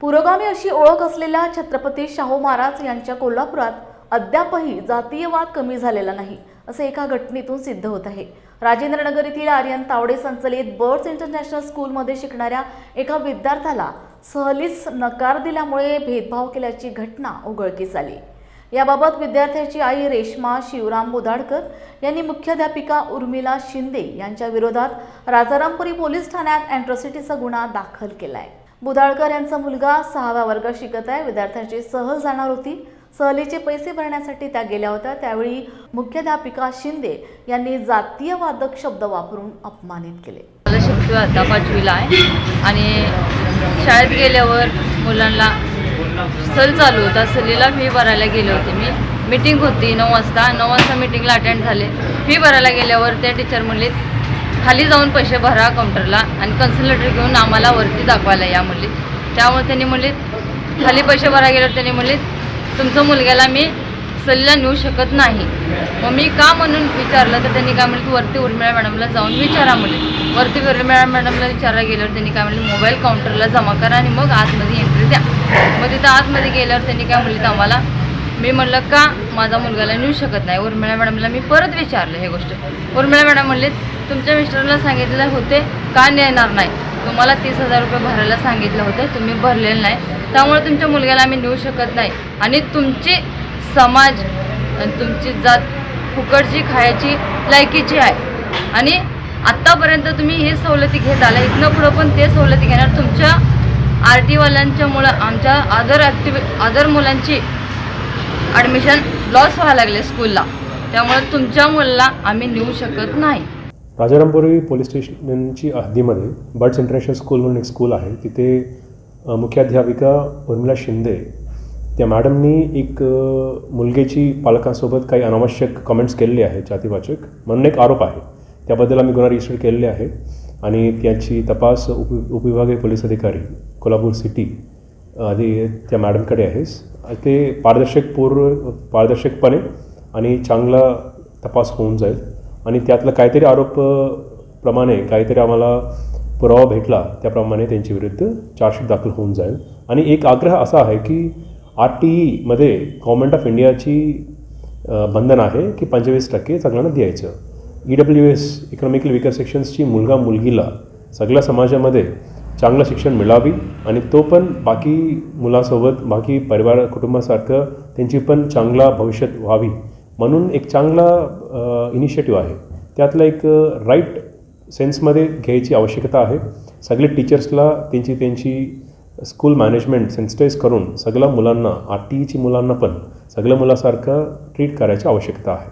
पुरोगामी अशी ओळख असलेल्या छत्रपती शाहू महाराज यांच्या कोल्हापुरात अद्यापही जातीयवाद कमी झालेला नाही असे एका घटनेतून सिद्ध होत आहे. राजेंद्रनगर येथील आर्यन तावडे संचलित बर्ड्स इंटरनॅशनल स्कूलमध्ये शिकणाऱ्या एका विद्यार्थ्याला सहलीस नकार दिल्यामुळे भेदभाव केल्याची घटना उघडकीस आली. याबाबत विद्यार्थ्याची आई रेश्मा शिवराम बोधाडकर यांनी मुख्याध्यापिका उर्मिला शिंदे यांच्या विरोधात राजारामपुरी पोलीस ठाण्यात अँट्रॉसिटीचा गुन्हा दाखल केला आहे बुधाळकर यांचा मुलगा सहाव्या वर्गात शिकत आहे. विद्यार्थ्यांची सहल जाणार होती. सहलीचे पैसे भरण्यासाठी त्या गेल्या होत्या. त्यावेळी मुख्याध्यापिका शिंदे यांनी जातीयवादक शब्द वापरून अपमानित केले. मला शिकतो आता पाचवीला आहे. आणि शाळेत गेल्यावर मुलांना सल चालू होता. सहलीला फी भरायला गेले होते मी. मीटिंग होती नऊ वाजता. नऊ वाजता मीटिंगला अटेंड झाले. फी भरायला गेल्यावर त्या टीचर म्हणले खाली जाऊन पैसे भरा काउंटरला आणि कन्सल्टेटर घेऊन आम्हाला वरती दाखवायला या म्हणले त्यामुळे त्यांनी म्हणले खाली पैसे भरायला गेल्यावर त्यांनी म्हणले तुमच्या मुलग्याला मी सल्ला नेऊ शकत नाही. मग मी का म्हणून विचारलं तर त्यांनी काय म्हणलं तू वरती उर्मिळा मॅडमला जाऊन विचारा म्हणले वरती उर्मिळा मॅडमला विचारायला गेल्यावर त्यांनी काय म्हणलं मोबाईल काउंटरला जमा करा आणि मग आतमध्ये एंट्री द्या. मग तिथं आतमध्ये गेल्यावर त्यांनी काय म्हणले आम्हाला मी म्हणलं का? माझा मुलगाला नेऊ शकत नाही. उर्मिळा मॅडमला मी परत विचारलं हे गोष्ट. उर्मिळा मॅडम म्हणले तुमच्या मिस्टरला सांगितलं होते का नेणार नाही? तुम्हाला तीस हजार रुपये भरायला सांगितलं होतं तुम्ही भरलेलं नाही. त्यामुळे तुमच्या मुलग्याला आम्ही नेऊ शकत नाही. आणि तुमची समाज आणि तुमची जात फुकटची खायची लायकीची आहे. आणि आत्तापर्यंत तुम्ही हे सवलती घेत आला इथनं पुढं पण ते सवलती घेणार. तुमच्या आर टीवाल्यांच्यामुळं आमच्या अदर ॲक्टिव्हि अदर मुलांची ॲडमिशन लॉस व्हायला लागले स्कूलला त्यामुळे तुमच्या मुलाला आम्ही नेऊ शकत नाही. राजारामपुरी पोलीस स्टेशनची हद्दीमध्ये बर्ड्स इंटरनॅशनल स्कूल म्हणून एक स्कूल आहे. तिथे मुख्याध्यापिका उर्मिला शिंदे त्या मॅडमनी एक मुलगेची पालकांसोबत काही अनावश्यक कमेंट्स केलेले आहेत जातीवाचक. म्हणून एक आरोप आहे. त्याबद्दल आम्ही गुन्हा रजिस्टर केलेले आहे. आणि त्याची तपास उप उपविभागीय पोलीस अधिकारी कोल्हापूर सिटी आधी त्या मॅडमकडे आहेस. ते पारदर्शक पूर्व पारदर्शकपणे आणि चांगला तपास होऊन जाईल. आणि त्यातलं काहीतरी आरोप प्रमाणे काहीतरी आम्हाला पुरावा भेटला त्याप्रमाणे त्यांच्या विरुद्ध चार्जशीट दाखल होऊन जाईल. आणि एक आग्रह असा आहे की आर टी ईमध्ये गव्हर्मेंट ऑफ इंडियाची बंधन आहे की पंचवीस टक्के सगळ्यांना द्यायचं. E W S economical weaker सेक्शन्सची मुलगा मुलगीला सगळ्या समाजामध्ये चांगलं शिक्षण मिळावी आणि तो पण बाकी मुलासोबत बाकी परिवार कुटुंबासारखं त्यांची पण चांगला भविष्यात व्हावी म्हणून एक चांगला इनिशिएटिव्ह आहे. त्यातला एक राईट सेन्समध्ये घ्यायची आवश्यकता आहे. सगळे टीचर्सला त्यांची त्यांची स्कूल मॅनेजमेंट सेन्सिटाईज करून सगळ्या मुलांना आर टी ईची मुलांना पण सगळ्या मुलासारखं ट्रीट करायची आवश्यकता आहे.